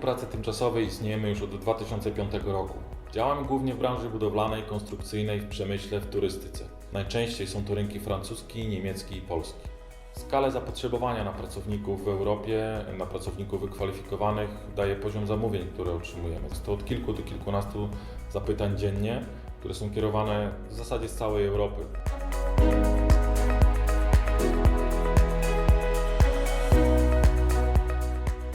Pracy Tymczasowej istniejemy już od 2005 roku. Działamy głównie w branży budowlanej, konstrukcyjnej, w przemyśle, w turystyce. Najczęściej są to rynki francuski, niemiecki i polski. Skalę zapotrzebowania na pracowników w Europie, na pracowników wykwalifikowanych daje poziom zamówień, które otrzymujemy. Jest to od kilku do kilkunastu zapytań dziennie, które są kierowane w zasadzie z całej Europy.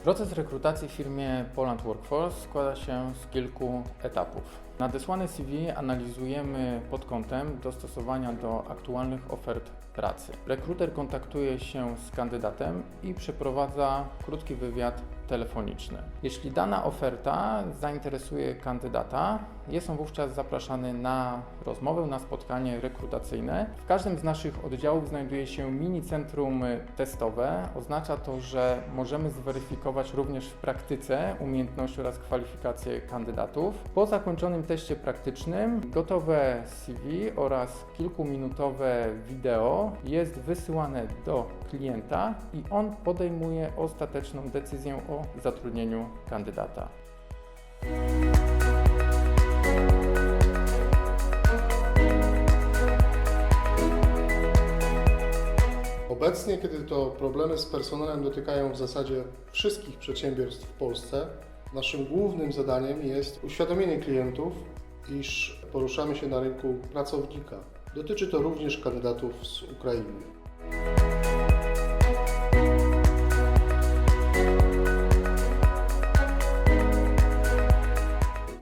Proces rekrutacji w firmie Poland Workforce składa się z kilku etapów. Nadesłane CV analizujemy pod kątem dostosowania do aktualnych ofert pracy. Rekruter kontaktuje się z kandydatem i przeprowadza krótki wywiad telefoniczny. Jeśli dana oferta zainteresuje kandydata, jest on wówczas zapraszany na rozmowę, na spotkanie rekrutacyjne. W każdym z naszych oddziałów znajduje się mini centrum testowe. Oznacza to, że możemy zweryfikować również w praktyce umiejętności oraz kwalifikacje kandydatów. Po zakończonym teście praktycznym gotowe CV oraz kilkuminutowe wideo jest wysyłane do klienta i on podejmuje ostateczną decyzję o zatrudnieniu kandydata. Obecnie, kiedy to problemy z personelem dotykają w zasadzie wszystkich przedsiębiorstw w Polsce, naszym głównym zadaniem jest uświadomienie klientów, iż poruszamy się na rynku pracownika. Dotyczy to również kandydatów z Ukrainy.